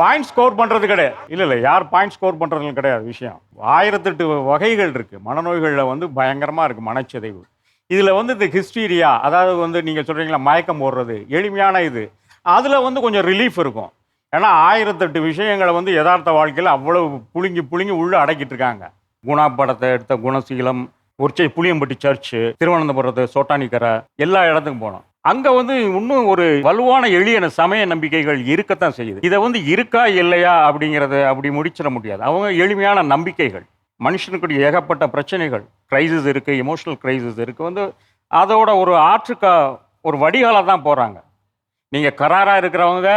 Point score பண்ணுறது கிடையாது. இல்லை இல்லை யார் பாயிண்ட் ஸ்கோர் பண்ணுறதுன்னு கிடையாது. விஷயம். ஆயிரத்தெட்டு வகைகள் இருக்குது மனநோய்களில் வந்து பயங்கரமாக இருக்குது மனச்சிதைவு. இதில் வந்து இந்த ஹிஸ்டீரியா அதாவது வந்து நீங்கள் சொல்கிறீங்களா மயக்கம் போடுறது எளிமையான இது அதில் வந்து கொஞ்சம் ரிலீஃப் இருக்கும். ஏன்னா ஆயிரத்தெட்டு விஷயங்களை வந்து யதார்த்த வாழ்க்கையில் அவ்வளவு புழுங்கி புழுங்கி உள்ளே அடக்கிட்டு இருக்காங்க. குணா படத்தை எடுத்த குணசீலம் உற்சை புளியம்பட்டி சர்ச்சு திருவனந்தபுரத்து சோட்டானிக்கரை எல்லா இடத்துக்கும் போனோம். அங்கே வந்து இன்னும் ஒரு வலுவான எளியன சமய நம்பிக்கைகள் இருக்கத்தான் செய்யுது. இதை வந்து இருக்கா இல்லையா அப்படிங்கிறத அப்படி முடிச்சிட முடியாது. அவங்க எளிமையான நம்பிக்கைகள் மனுஷனுக்குடைய ஏகப்பட்ட பிரச்சனைகள் கிரைசிஸ் இருக்குது எமோஷனல் கிரைசிஸ் இருக்குது வந்து அதோட ஒரு ஆற்றுக்கா ஒரு வடிகால தான் போகிறாங்க நீங்கள் கராராக இருக்கிறவங்க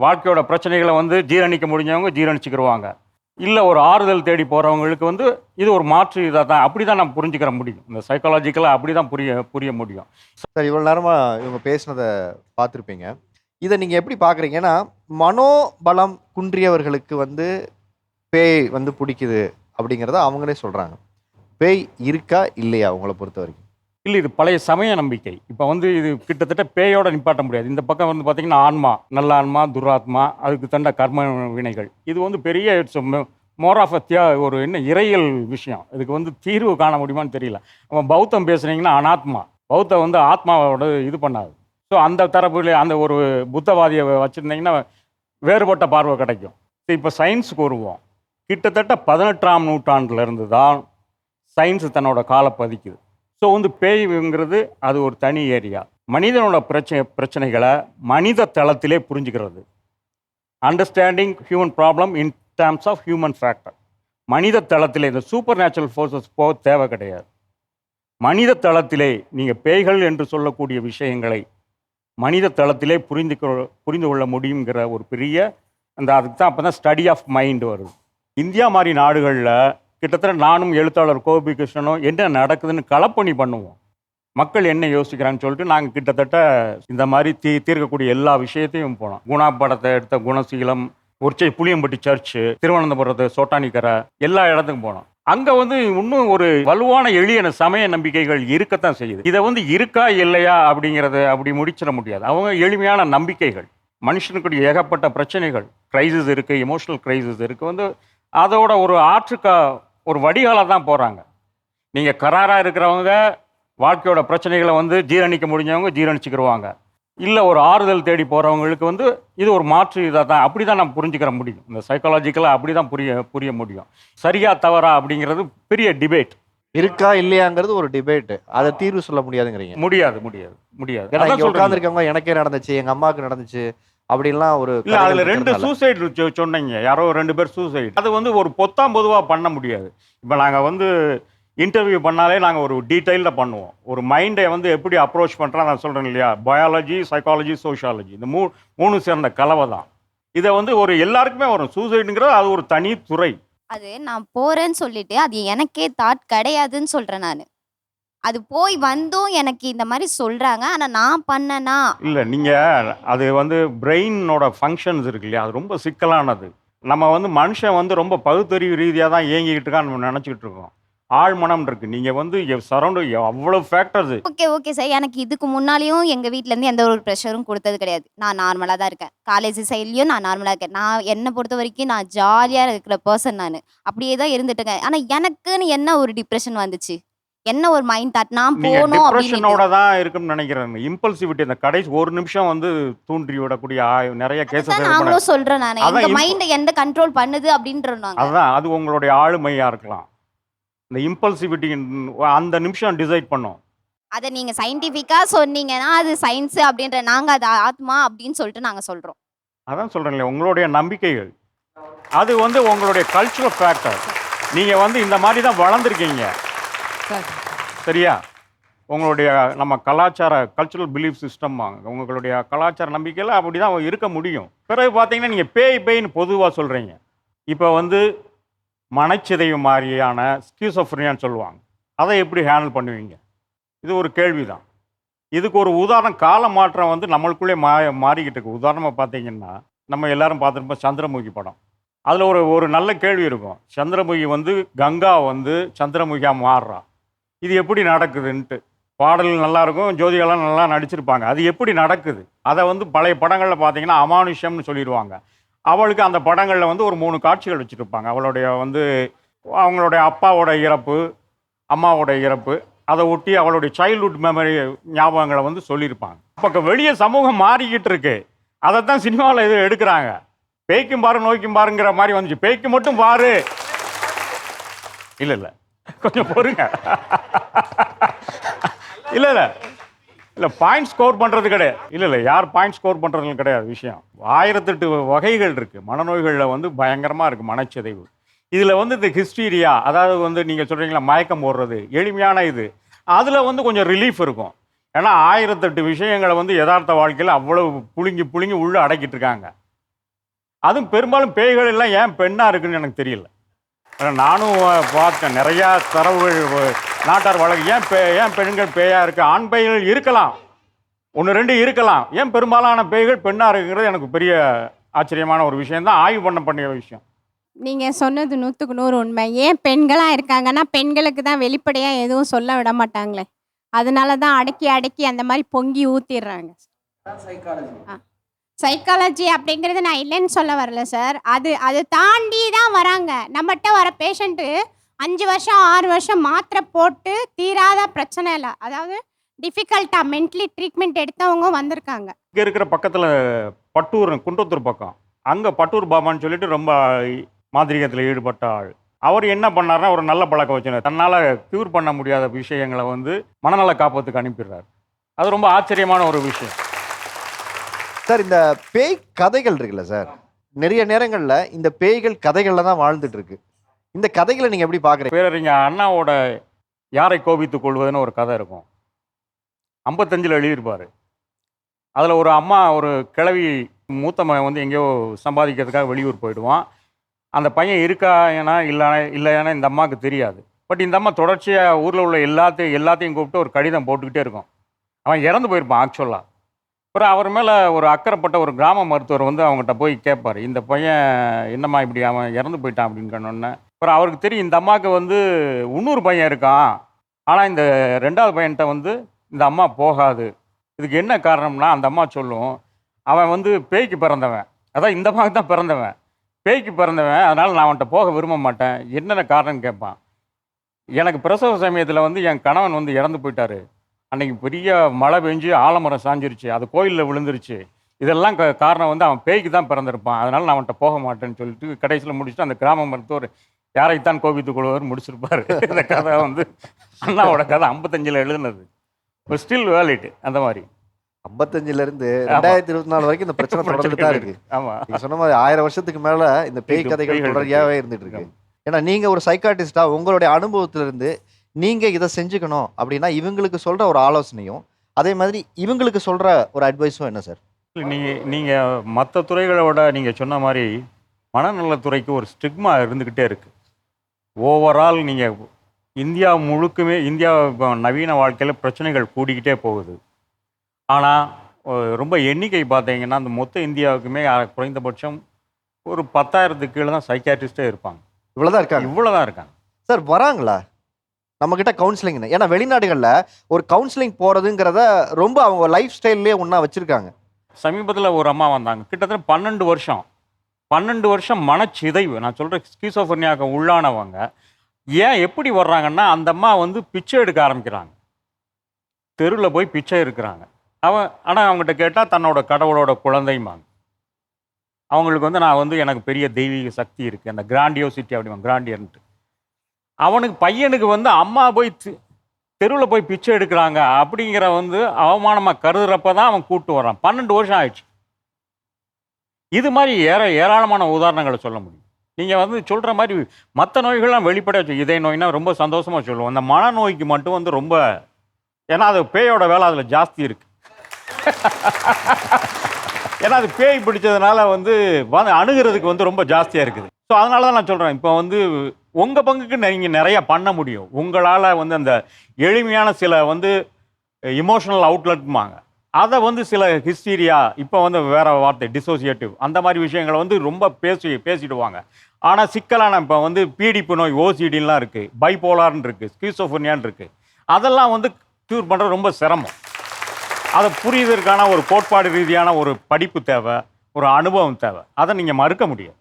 வாழ்க்கையோட பிரச்சனைகளை வந்து ஜீரணிக்க முடிஞ்சவங்க ஜீரணிச்சுக்கிடுவாங்க இல்லை ஒரு ஆறுதல் தேடி போகிறவங்களுக்கு வந்து இது ஒரு மாற்று இதாக தான் அப்படி தான் நம்ம புரிஞ்சுக்கிற முடியும். இந்த சைக்காலஜிக்கலாக அப்படி தான் புரிய புரிய முடியும். சார் இவ்வளோ நேரமாக இவங்க பேசுனதை பார்த்துருப்பீங்க. இதை நீங்கள் எப்படி பார்க்குறீங்க? ஏன்னா மனோபலம் குன்றியவர்களுக்கு வந்து பேய் வந்து பிடிக்குது அப்படிங்கிறத அவங்களே சொல்கிறாங்க பேய் இருக்கா இல்லையா அவங்கள பொறுத்த வரைக்கும் இல்லை இது பழைய சமய நம்பிக்கை. இப்போ வந்து இது கிட்டத்தட்ட பேயோட நிப்பாட்ட முடியாது. இந்த பக்கம் வந்து பார்த்தீங்கன்னா ஆன்மா நல்ல ஆன்மா துராத்மா அதுக்கு தண்ட கர்ம வினைகள். இது வந்து பெரிய இட்ஸ் மோர் ஆஃப் அத்தியா ஒரு என்ன இறையல் விஷயம். இதுக்கு வந்து தீர்வு காண முடியுமான்னு தெரியல. அவன் பௌத்தம் பேசுனீங்கன்னா அனாத்மா. பௌத்தம் வந்து ஆத்மாவோட இது பண்ணாது. ஸோ அந்த தரப்புல அந்த ஒரு புத்தவாதியை வச்சுருந்தீங்கன்னா வேறுபட்ட பார்வை கிடைக்கும். இப்போ சயின்ஸுக்கு வருவோம் கிட்டத்தட்ட பதினெட்டாம் நூற்றாண்டுலேருந்து தான் சயின்ஸு தன்னோட காலை பதிக்குது. ஸோ வந்து பேய்ங்கிறது அது ஒரு தனி ஏரியா. மனிதனோட பிரச்சனை பிரச்சனைகளை மனித தளத்திலே புரிஞ்சுக்கிறது. Understanding human problem in terms of human factor மனித தளத்திலே இந்த சூப்பர் நேச்சுரல் ஃபோர்ஸஸ் போக தேவை கிடையாது. மனித தளத்திலே நீங்கள் பேய்கள் என்று சொல்லக்கூடிய விஷயங்களை மனித தளத்திலே புரிந்து புரிந்து கொள்ள முடியுங்கிற ஒரு பெரிய அந்த அதுக்கு தான் அப்போ தான் ஸ்டடி ஆஃப் மைண்டு வருது. இந்தியா மாதிரி நாடுகளில் கிட்டத்தட்ட நானும் எழுத்தாளர் கோபி கிருஷ்ணனும் என்ன நடக்குதுன்னு களப்பணி பண்ணுவோம். மக்கள் என்ன யோசிக்கிறான்னு சொல்லிட்டு நாங்கள் கிட்டத்தட்ட இந்த மாதிரி தீ தீர்க்கக்கூடிய எல்லா விஷயத்தையும் போனோம். குணா படத்தை எடுத்த குணசீலம் உரிச்சை புளியம்பட்டி சர்ச்சு திருவனந்தபுரத்து சோட்டானிக்கரை எல்லா இடத்துக்கும் போனோம். அங்கே வந்து இன்னும் ஒரு வலுவான எளிய சமய நம்பிக்கைகள் இருக்கத்தான் செய்யுது. இதை வந்து இருக்கா இல்லையா அப்படிங்கிறத அப்படி முடிச்சிட முடியாது. அவங்க எளிமையான நம்பிக்கைகள் மனுஷனுக்குடைய ஏகப்பட்ட பிரச்சனைகள் கிரைசிஸ் இருக்குது எமோஷனல் கிரைசிஸ் இருக்குது வந்து அதோட ஒரு ஆற்றுக்கா ஒரு வடிகால தான் போகிறாங்க நீங்கள் கராராக இருக்கிறவங்க வாழ்க்கையோட பிரச்சனைகளை வந்து ஜீரணிக்க முடிஞ்சவங்க ஜீரணிச்சுக்கிடுவாங்க இல்லை ஒரு ஆறுதல் தேடி போகிறவங்களுக்கு வந்து இது ஒரு மாற்று இதாக தான் அப்படி தான் நம்ம புரிஞ்சுக்கிற முடியும். இந்த சைக்காலஜிக்கலாக அப்படி தான் புரிய புரிய முடியும். சரியா தவறா அப்படிங்கிறது பெரிய டிபேட் இருக்கா இல்லையாங்கிறது ஒரு டிபேட் அதை தீர்வு சொல்ல முடியாதுங்கிறீங்க. முடியாது முடியாது முடியாது. உட்காந்துருக்கவங்க எனக்கே நடந்துச்சு எங்க அம்மாவுக்கு நடந்துச்சு அப்படின்லாம் ஒரு இல்ல அதுல ரெண்டு. சூசைடு சொன்னீங்க. யாரோ ரெண்டு பேர் சூசைடு அது வந்து ஒரு பொத்தாம் பொதுவா பண்ண முடியாது. இப்போ நாங்க வந்து இன்டர்வியூ பண்ணாலே நாங்க ஒரு டீட்டெயிலில் பண்ணுவோம். ஒரு மைண்டை வந்து எப்படி அப்ரோச் பண்றோம் நான் சொல்றேன் இல்லையா? பயாலஜி சைக்காலஜி சோஷியாலஜி இந்த மூ மூணு சேர்ந்த கலவை தான். இதை வந்து ஒரு எல்லாருக்குமே வரும். சூசைடுங்கிறது அது ஒரு தனி துறை. அது நான் போறேன்னு சொல்லிட்டு அது எனக்கே தாட் கிடையாதுன்னு சொல்றேன் நான். அது போய் வந்தும் எனக்கு இந்த மாதிரி சொல்றாங்க. ஆனா நான் பண்ணனா? இல்லை நீங்க அது வந்து பிரெயினோட ஃபங்க்ஷன்ஸ் இருக்கு இல்லையா? அது ரொம்ப சிக்கலானது. நம்ம வந்து மனுஷன் வந்து ரொம்ப பகுத்தறிவு ரீதியாக தான் இயங்கிக்கிட்டு இருக்கான்னு நம்ம நினச்சிக்கிட்டு இருக்கோம். ஆழ்மனம் இருக்கு. நீங்க வந்து சரௌண்டு அவ்வளோ ஃபேக்டர்ஸ் ஓகே ஓகே சார் எனக்கு இதுக்கு முன்னாலேயும் எங்க வீட்ல இருந்து எந்த ஒரு ப்ரெஷரும் கொடுத்தது கிடையாது. நான் நார்மலா தான் இருக்கேன். காலேஜ் சைட்லயும் நான் நார்மலா இருக்கேன். நான் என்னை பொறுத்த வரைக்கும் நான் ஜாலியா இருக்கிற பர்சன் நான். அப்படியே தான் இருந்துட்டு இருக்கேன். ஆனா எனக்குன்னு என்ன ஒரு டிப்ரெஷன் வந்துச்சு? என்ன ஒரு மைண்ட் தாட் நான் நீங்க போகணும் டிப்ரெஷனோட தான் இருக்கும்னு நினைக்கிறேன். இம்பல்சிவிட்டி அந்த கடைசி ஒரு நிமிஷம் வந்து தூண்டி விடக்கூடிய நிறைய கேசஸ் அதுதான் நாங்களும் சொல்றேன் நான். அதான் எங்க imp- மைண்டை எந்த கண்ட்ரோல் பண்ணுது அப்படின்றோம் அதுதான் அது உங்களுடைய ஆளுமையா இருக்கலாம். இந்த இம்பல்சிவிட்டி அந்த நிமிஷம் டிசைட் பண்ணும். அதை நீங்க சயின்டிஃபிக்கா சொன்னீங்கன்னா அது சயின்ஸ் அப்படின்ற நாங்க அது ஆத்மா அப்படின்னு சொல்லிட்டு நாங்க சொல்றோம். அதான் சொல்றேன் உங்களுடைய நம்பிக்கைகள். அது வந்து உங்களுடைய கல்ச்சுரல் ஃபேக்டர் நீங்க வந்து இந்த மாதிரி தான் வளர்ந்துருக்கீங்க. சார் சரியா? உங்களுடைய நம்ம கலாச்சார கல்ச்சுரல் பிலீஃப் சிஸ்டம் உங்களுடைய கலாச்சார நம்பிக்கையில் அப்படி தான் இருக்க முடியும். பிறகு பார்த்தீங்கன்னா நீங்கள் பேய் பேய்னு பொதுவாக சொல்கிறீங்க இப்போ வந்து மனச்சிதைவு மாதிரியான ஸ்கியூசோஃப்ரியான்னு சொல்லுவாங்க. அதை எப்படி ஹேண்டில் பண்ணுவீங்க? இது ஒரு கேள்வி தான் இதுக்கு ஒரு உதாரணம் கால மாற்றம் வந்து நம்மளுக்குள்ளே மா மாறிக்கிட்டு இருக்கு. உதாரணமாக பார்த்தீங்கன்னா நம்ம எல்லாரும் பார்த்துருப்போம் சந்திரமுகி படம். அதில் ஒரு ஒரு நல்ல கேள்வி இருக்கும். சந்திரமுகி வந்து கங்கா வந்து சந்திரமுகியாக மாறுறா? இது எப்படி நடக்குதுன்ட்டு. பாடல் நல்லாயிருக்கும் ஜோதிகெல்லாம் நல்லா நடிச்சிருப்பாங்க. அது எப்படி நடக்குது? அதை வந்து பழைய படங்களில் பார்த்தீங்கன்னா அமானுஷம்னு சொல்லிடுவாங்க. அவளுக்கு அந்த படங்களில் வந்து ஒரு மூணு காட்சிகள் வச்சுருப்பாங்க. அவளுடைய வந்து அவங்களுடைய அப்பாவோட இறப்பு அம்மாவோட இறப்பு அதை ஒட்டி அவளுடைய சைல்ட்ஹுட் மெமரி ஞாபகங்களை வந்து சொல்லியிருப்பாங்க. அப்போ வெளியே சமூகம் மாறிக்கிட்டு இருக்கு. அதை தான் சினிமாவில் இது எடுக்கிறாங்க. பேய்க்கும் பாரு நோய்க்கும் பாருங்கிற மாதிரி வந்துச்சு. பேய்க்கு மட்டும் பாரு. இல்லை இல்லை. கொஞ்சம் பொறுங்க. இல்லை இல்லை. இல்லை பாயிண்ட் ஸ்கோர் பண்ணுறது கிடையாது. இல்லை இல்லை யார் பாயிண்ட் ஸ்கோர் பண்ணுறதுன்னு கிடையாது. விஷயம். ஆயிரத்தெட்டு வகைகள் இருக்குது மனநோய்களில் வந்து பயங்கரமாக இருக்குது மனச்சிதைவு. இதில் வந்து இந்த ஹிஸ்டீரியா அதாவது வந்து நீங்கள் சொல்கிறீங்களா மயக்கம் போடுறது எளிமையான இது அதில் வந்து கொஞ்சம் ரிலீஃப் இருக்கும். ஏன்னா ஆயிரத்தெட்டு விஷயங்களை வந்து யதார்த்த வாழ்க்கையில் அவ்வளவு புழுங்கி புழுங்கி உள்ளே அடக்கிட்டு இருக்காங்க. அதுவும் பெரும்பாலும் பேய்கள் எல்லாம் ஏன் பெண்ணாக இருக்குன்னு எனக்கு தெரியல. நானும் பார்த்தேன். நிறையா தரவுகள் நாட்டார் வழக்கு. ஏன் பே ஏன் பெண்கள் பேயா இருக்கு? ஆண் பேய்கள் இருக்கலாம். ஒன்று ரெண்டு இருக்கலாம். ஏன் பெரும்பாலான பேய்கள் பெண்ணாக இருக்குங்கிறது எனக்கு பெரிய ஆச்சரியமான ஒரு விஷயம் தான். ஆய்வு பண்ண பண்ணிய விஷயம். நீங்கள் சொன்னது நூற்றுக்கு நூறு உண்மை. ஏன் பெண்களாக இருக்காங்கன்னா பெண்களுக்கு தான் வெளிப்படையாக எதுவும் சொல்ல விட மாட்டாங்களே. அதனால தான் அடக்கி அடக்கி அந்த மாதிரி பொங்கி ஊற்றிடுறாங்க சைக்காலஜி அப்படிங்கிறது நான் இல்லைன்னு சொல்ல வரல சார் அது அது தாண்டி தான் வராங்க. நம்மகிட்ட வர பேஷண்ட்டு அஞ்சு வருஷம் ஆறு வருஷம் மாத்திரை போட்டு தீராத பிரச்சனை இல்லை. அதாவது டிஃபிகல்ட்டாக மென்ட்லி ட்ரீட்மெண்ட் எடுத்தவங்க வந்திருக்காங்க. இங்கே இருக்கிற பக்கத்தில் பட்டூர் குன்றத்தூர் பக்கம். அங்கே பட்டூர் பாபான்னு சொல்லிட்டு ரொம்ப மாந்திரிகத்தில் ஈடுபட்ட ஆள். அவர் என்ன பண்ணாருன்னா ஒரு நல்ல பழக்கம் வச்சுனார். தன்னால் க்யூர் பண்ண முடியாத விஷயங்களை வந்து மனநல காப்பத்துக்கு அனுப்பிடுறாரு. அது ரொம்ப ஆச்சரியமான ஒரு விஷயம். சார் இந்த பேய் கதைகள் இருக்குல்ல சார் நிறைய நேரங்களில் இந்த பேய்கள் கதைகளில் தான் வாழ்ந்துட்டு இருக்கு இந்த கதைகளை நீங்கள் எப்படி பார்க்குறீங்க பேரறிஞர் அண்ணாவோட யாரை கோபித்துக் கொள்வதுன்னு ஒரு கதை இருக்கும். ஐம்பத்தஞ்சில் எழுதியிருப்பார். அதில் ஒரு அம்மா ஒரு கிழவி மூத்த மகன் வந்து எங்கேயோ சம்பாதிக்கிறதுக்காக வெளியூர் போயிடுவான். அந்த பையன் இருக்கா ஏன்னா இல்லைனா இல்லையானா இந்த அம்மாவுக்கு தெரியாது. பட் இந்த அம்மா தொடர்ச்சியாக ஊரில் உள்ள எல்லாத்தையும் எல்லாத்தையும் கூப்பிட்டு ஒரு கடிதம் போட்டுக்கிட்டே இருக்கும். அவன் இறந்து போயிருப்பான் ஆக்சுவலாக அப்புறம் அவர் மேலே ஒரு அக்கறைப்பட்ட ஒரு கிராம மருத்துவர் வந்து அவங்ககிட்ட போய் கேட்பார். இந்த பையன் என்னம்மா இப்படி அவன் இறந்து போயிட்டான் அப்படின்னு சொன்னோன்னே அப்புறம் அவருக்கு தெரியும் இந்த அம்மாவுக்கு வந்து இன்னொரு பையன் இருக்கான். ஆனால் இந்த ரெண்டாவது பையன்கிட்ட வந்து இந்த அம்மா போகாது. இதுக்கு என்ன காரணம்னா அந்த அம்மா சொல்லும் அவன் வந்து பேய்க்கு பிறந்தவன். அதான் இந்த அம்மாவுக்கு தான் பிறந்தவன். பேய்க்கு பிறந்தவன் அதனால் நான் அவன்கிட்ட போக விரும்ப மாட்டேன். என்னென்ன காரணம் கேட்பான். எனக்கு பிரசவ சமயத்தில் வந்து என் கணவன் வந்து இறந்து போயிட்டாரு. அன்னைக்கு பெரிய மழை பெஞ்சு ஆலமரம் சாஞ்சிருச்சு அது கோயிலில் விழுந்துருச்சு. இதெல்லாம் காரணம் வந்து அவன் பேய்க்கு தான் பிறந்திருப்பான். அதனால நான் அவன்கிட்ட போக மாட்டேன்னு சொல்லிட்டு கடைசியில் முடிச்சுட்டு அந்த கிராம மருத்துவர் யாரைத்தான் கோபித்துக் கொள்வார் முடிச்சிருப்பாரு. இந்த கதை வந்து அண்ணாவோட கதை ஐம்பத்தஞ்சில் எழுதுனது. ஸ்டில் வேலிட் அந்த மாதிரி. ஐம்பத்தஞ்சுல இருந்து ரெண்டாயிரத்தி இருபத்தி நாலு வரைக்கும் இந்த பிரச்சனை தொடர்ந்து தான் இருக்கு. ஆமாம் சொன்ன மாதிரி ஆயிரம் வருஷத்துக்கு மேல இந்த பேய் கதைகள் இருக்கு. இருந்துட்டு இருக்கு. ஏன்னா நீங்க ஒரு சைக்காட்டிஸ்டா உங்களுடைய அனுபவத்துல இருந்து நீங்க இதை செஞ்சுக்கணும் அப்படின்னா இவங்களுக்கு சொல்ற ஒரு ஆலோசனையும் அதே மாதிரி இவங்களுக்கு சொல்ற ஒரு அட்வைஸும் என்ன சார்? நீங்கள் நீங்கள் மற்ற துறைகளோட நீங்கள் சொன்ன மாதிரி மனநலத்துறைக்கு ஒரு ஸ்டிக்மா இருந்துக்கிட்டே இருக்குது ஓவரால் நீங்கள் இந்தியா முழுக்குமே இந்தியா நவீன வாழ்க்கையில் பிரச்சனைகள் கூடிக்கிட்டே போகுது. ஆனால் ரொம்ப எண்ணிக்கை பார்த்தீங்கன்னா அந்த மொத்த இந்தியாவுக்குமே குறைந்தபட்சம் ஒரு பத்தாயிரத்துக்கு கீழே தான் சைக்காட்ரிஸ்டே இருப்பாங்க. இவ்வளவுதான் இருக்காங்க. இவ்வளோ தான் இருக்காங்க. சார் வராங்களா? நம்ம கிட்ட கவுன்சிலிங் ஏன்னா வெளிநாடுகளில் ஒரு கவுன்சிலிங் போறதுங்கிறத ரொம்ப அவங்க லைஃப் ஸ்டைல்லே ஒன்றா வச்சிருக்காங்க. சமீபத்தில் ஒரு அம்மா வந்தாங்க. கிட்டத்தட்ட பன்னெண்டு வருஷம். பன்னெண்டு வருஷம் மனச்சிதைவு. நான் சொல்கிறேன் ஸ்கீசோஃபர்னியாவுக்கு உள்ளானவங்க. ஏன் எப்படி வர்றாங்கன்னா அந்த அம்மா வந்து பிச்சை எடுக்க ஆரம்பிக்கிறாங்க. தெருவில் போய் பிச்சை எடுக்கிறாங்க. அவன் ஆனால் அவங்ககிட்ட கேட்டால் தன்னோட கடவுளோட குழந்தைமாங்க அவங்களுக்கு வந்து நான் வந்து எனக்கு பெரிய தெய்வீக சக்தி இருக்குது அந்த கிராண்டியோசிட்டி அப்படிமா கிராண்டியர்ன்ட்டு அவனுக்கு பையனுக்கு வந்து அம்மா போய் தெருவில் போய் பிச்சை எடுக்கிறாங்க அப்படிங்கிற வந்து அவமானமாக கருதுறப்ப தான் அவன் கூட்டு வரான் பன்னெண்டு வருஷம் ஆயிடுச்சு. இது மாதிரி ஏற ஏராளமான உதாரணங்களை சொல்ல முடியும். நீங்கள் வந்து சொல்கிற மாதிரி மற்ற நோய்கள்லாம் வெளிப்பட சொல்லு. இதய நோய்னா ரொம்ப சந்தோஷமாக சொல்லுவோம். அந்த மனநோய்க்கு மட்டும் வந்து ரொம்ப ஏன்னா அது பேயோட வேலை அதில் ஜாஸ்தி இருக்குது ஏன்னா அது பேய் பிடிச்சதுனால வந்து வந்து அணுகிறதுக்கு வந்து ரொம்ப ஜாஸ்தியாக இருக்குது. ஸோ அதனால தான் நான் சொல்கிறேன் இப்போ வந்து உங்கள் பங்குக்கு நீங்கள் நிறைய பண்ண முடியும். உங்களால் வந்து அந்த எளிமையான சில வந்து இமோஷனல் அவுட்லெட்மாங்க அதை வந்து சில ஹிஸ்டீரியா இப்போ வந்து வேறு வார்த்தை டிசோசியேட்டிவ் அந்த மாதிரி விஷயங்களை வந்து ரொம்ப பேசி பேசிடுவாங்க. ஆனால் சிக்கலான இப்போ வந்து பீடிப்பு நோய் ஓசிடின்லாம் இருக்குது பைபோலார்னு இருக்குது ஸ்கீசோஃபோனியான் இருக்குது அதெல்லாம் வந்து க்யூர் பண்ணுறது ரொம்ப சிரமம். அதை புரியுதற்கான ஒரு கோட்பாடு ரீதியான ஒரு படிப்பு தேவை ஒரு அனுபவம் தேவை. அதை நீங்கள் மறுக்க முடியாது.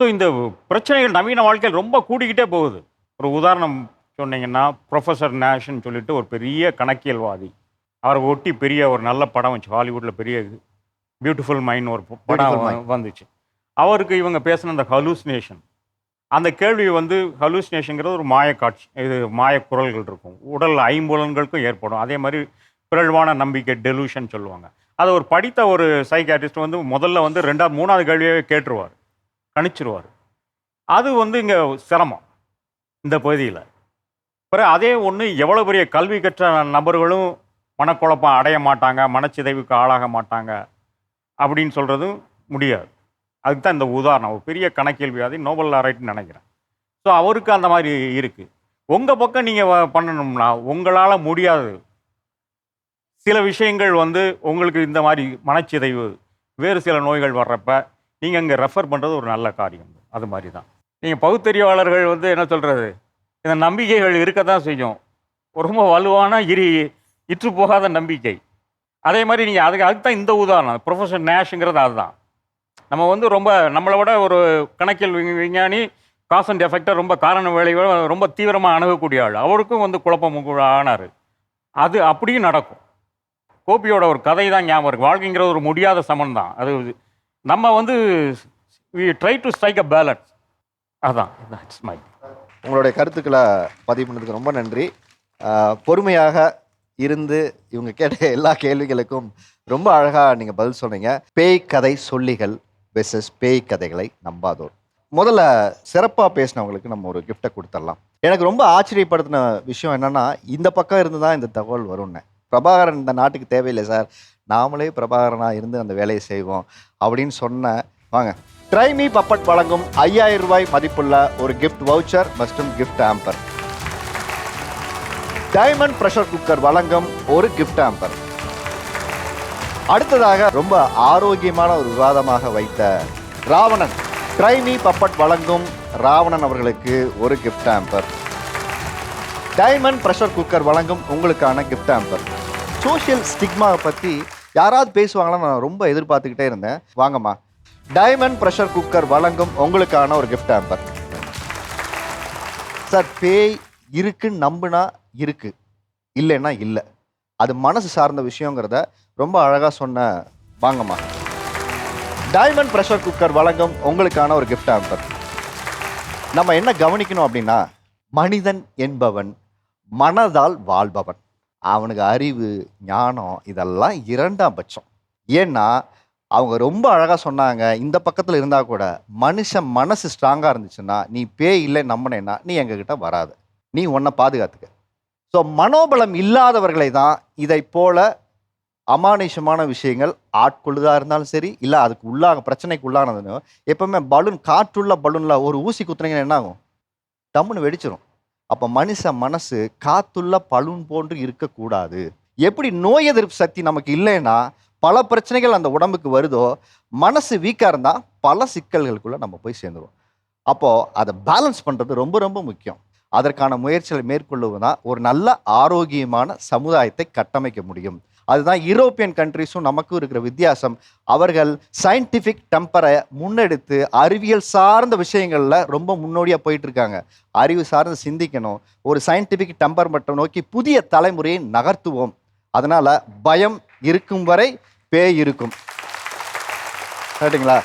ஸோ இந்த பிரச்சனைகள் நவீன வாழ்க்கையில் ரொம்ப கூடிக்கிட்டே போகுது. ஒரு உதாரணம் சொன்னீங்கன்னா ப்ரொஃபஸர் நேஷ்னு சொல்லிட்டு ஒரு பெரிய கணக்கியல்வாதி. அவரை ஒட்டி பெரிய ஒரு நல்ல படம் வச்சு ஹாலிவுட்டில் பெரிய பியூட்டிஃபுல் மைண்ட் ஒரு படம். வந்துச்சு. அவருக்கு இவங்க பேசின அந்த ஹலூசினேஷன் அந்த கேள்வி வந்து ஹலூசினேஷனுங்கிறது ஒரு மாய காட்சி இது மாய குரல்கள் இருக்கும். உடல் ஐம்புலன்களுக்கும் ஏற்படும். அதே மாதிரி பிறழ்வான நம்பிக்கை டெலூஷன் சொல்லுவாங்க. அதை ஒரு படித்த ஒரு சைக்காட்ரிஸ்ட் வந்து முதல்ல வந்து ரெண்டாவது மூணாவது கேள்வியாகவே கேட்டுருவார். கணிச்சிருவார். அது வந்து இங்கே சிரமம் இந்த பகுதியில். பிறகு அதே ஒன்று எவ்வளோ பெரிய கல்வி கற்ற நபர்களும் மனக்குழப்பம் அடைய மாட்டாங்க மனச்சிதைவுக்கு ஆளாக மாட்டாங்க அப்படின்னு சொல்கிறதும் முடியாது. அதுக்கு தான் இந்த உதாரணம். ஒரு பெரிய கணக்கேள்வியாதி நோபல் ஆராய்ட்னு நினைக்கிறேன். ஸோ அவருக்கு அந்த மாதிரி இருக்குது உங்கள் பக்கம் நீங்கள் பண்ணணும்னா உங்களால் முடியாது. சில விஷயங்கள் வந்து உங்களுக்கு இந்த மாதிரி மனச்சிதைவு வேறு சில நோய்கள் வர்றப்ப நீங்கள் அங்கே ரெஃபர் பண்ணுறது ஒரு நல்ல காரியம். அது மாதிரி தான் நீங்கள் பகுத்தறிவாளர்கள் வந்து என்ன சொல்கிறது இந்த நம்பிக்கைகள் இருக்க தான் செய்யும். ரொம்ப வலுவான இரு இற்று போகாத நம்பிக்கை. அதே மாதிரி நீங்கள் அதுக்கு அதுக்கு தான் இந்த உதாரணம். ப்ரொஃபஸர் நேஷுங்கிறது அதுதான். நம்ம வந்து ரொம்ப நம்மளை விட ஒரு கணக்கியல் விஞ்ஞானி காஸ் அண்ட் எஃபெக்டை ரொம்ப காரண விளைவை ரொம்ப தீவிரமாக அணுகக்கூடிய ஆள். அவருக்கும் வந்து குழப்பம் ஆனார் அது அப்படியும் நடக்கும். கோபியோட ஒரு கதை தான் ஞாபகம் இருக்குது வாழ்க்கைங்கிறது ஒரு முடியாத சமன் தான் அது நம்ம வந்து we try to strike a balance அதான் இட்ஸ் மை உங்களுடைய கருத்துக்களை பதிவு பண்ணதுக்கு ரொம்ப நன்றி. பொறுமையாக இருந்து இவங்க கேட்ட எல்லா கேள்விகளுக்கும் ரொம்ப அழகாக நீங்கள் பதில் சொன்னீங்க. பேய் கதை சொல்லிகள் வெர்சஸ் பேய் கதைகளை நம்பாதோர். முதல்ல சிறப்பாக பேசினவங்களுக்கு நம்ம ஒரு கிஃப்ட்டை கொடுத்துடலாம். எனக்கு ரொம்ப ஆச்சரியப்படுத்தின விஷயம் என்னென்னா இந்த பக்கம் இருந்து தான் இந்த தகவல் வரும்னு. பிரபாகரன் இந்த நாட்டுக்கு தேவையில்லை சார். நாமளே பிரபாகரனாக இருந்து அந்த வேலையை செய்வோம் அப்படின்னு சொன்ன வாங்க. ட்ரைமி பப்பட் வழங்கும் ஐயாயிரம் ரூபாய் மதிப்புள்ள ஒரு கிஃப்ட் வவுச்சர் மற்றும் gift amber diamond pressure cooker வழங்கும் ஒரு கிஃப்ட் ஆம்பர் அடுத்ததாக ரொம்ப ஆரோக்கியமான ஒரு விவாதமாக வைத்த ராவணன். ட்ரைமி பப்பட் வழங்கும் ராவணன் அவர்களுக்கு ஒரு gift amber diamond pressure cooker வழங்கும் உங்களுக்கான கிஃப்ட் ஆம்பர் சோஷியல் ஸ்டிக்மாவை பற்றி யாராவது பேசுவாங்களா நான் ரொம்ப எதிர்பார்த்துக்கிட்டே இருந்தேன். வாங்கம்மா. டைமண்ட் ப்ரெஷர் குக்கர் வழங்கும் உங்களுக்கான ஒரு கிஃப்ட் ஆம்பர் சார் பேய் இருக்குன்னு நம்புனா இருக்கு. இல்லைன்னா இல்லை. அது மனசு சார்ந்த விஷயங்கிறத ரொம்ப அழகாக சொன்ன வாங்கம்மா. டைமண்ட் ப்ரெஷர் குக்கர் வழங்கும் உங்களுக்கான ஒரு கிஃப்ட் ஆம்பர் நம்ம என்ன கவனிக்கணும் அப்படின்னா மனிதன் என்பவன் மனதால் வாழ்பவன். அவனுக்கு அறிவு ஞானம் இதெல்லாம் இரண்டாம் பட்சம். ஏன்னா அவங்க ரொம்ப அழகாக சொன்னாங்க இந்த பக்கத்தில் இருந்தால் கூட மனுஷன் மனசு ஸ்ட்ராங்காக இருந்துச்சுன்னா நீ பேய் இல்லை நம்பினேன்னா நீ எங்ககிட்ட வராது. நீ உன்னை பாதுகாத்துக்க. ஸோ மனோபலம் இல்லாதவர்களை தான் இதை போல அமானுஷமான விஷயங்கள் ஆட்கொள்ளுதாக இருந்தாலும் சரி இல்லை அதுக்கு உள்ளாக பிரச்சனைக்கு உள்ளானதுன்னு எப்பவுமே பலூன் காற்றுள்ள பலூனில் ஒரு ஊசி குத்துனீங்கன்னா என்ன ஆகும்? டம்முன்னு வெடிச்சிரும். அப்போ மனுஷ மனசு காத்துள்ள பலூன் போன்று இருக்கக்கூடாது. எப்படி நோய் எதிர்ப்பு சக்தி நமக்கு இல்லைன்னா பல பிரச்சனைகள் அந்த உடம்புக்கு வருதோ மனசு வீக்காக இருந்தால் பல சிக்கல்களுக்குள்ளே நம்ம போய் சேர்ந்துருவோம். அப்போது அதை பேலன்ஸ் பண்ணுறது ரொம்ப ரொம்ப முக்கியம். அதற்கான முயற்சிகளை மேற்கொள்ளுவது தான் ஒரு நல்ல ஆரோக்கியமான சமுதாயத்தை கட்டமைக்க முடியும். அதுதான் யூரோப்பியன் கண்ட்ரிஸும் நமக்கும் இருக்கிற வித்தியாசம். அவர்கள் சயின்டிஃபிக் டெம்பரை முன்னெடுத்து அறிவியல் சார்ந்த விஷயங்களில் ரொம்ப முன்னோடியாக போயிட்டுருக்காங்க. அறிவு சார்ந்து சிந்திக்கணும். ஒரு சயின்டிஃபிக் டெம்பர் மட்டும் நோக்கி புதிய தலைமுறையை நகர்த்துவோம். அதனால் பயம் இருக்கும் வரை பேய் இருக்கும். சரிங்களா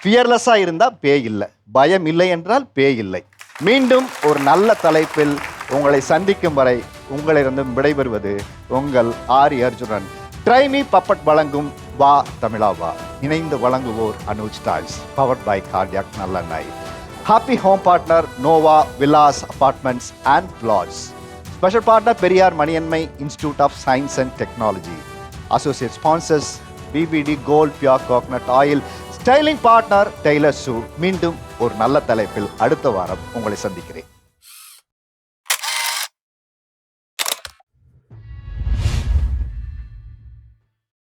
ஃபியர்லெஸ்ஸாக இருந்தால் பேய் இல்லை. பயம் இல்லை என்றால் பேய் இல்லை. மீண்டும் ஒரு நல்ல தலைப்பில் உங்களை சந்திக்கும் வரை உங்களிடம் விடைபெறுவது உங்கள் ஆரி அர்ஜுனன். ட்ரைமி பப்பட் வழங்கும் வா தமிழா வா. இணைந்து வழங்குவோர் Anuj toys powered by cardiac நல்லெண்ணாய். Happy home partner Nova Vilas apartments and flats special partner Periyar Maniammai institute of science and technology associate sponsors BBD gold pure coconut oil styling partner tailor shoe மீண்டும் ஒரு நல்ல தலைப்பில் அடுத்த வாரம் உங்களை சந்திக்கிறேன்.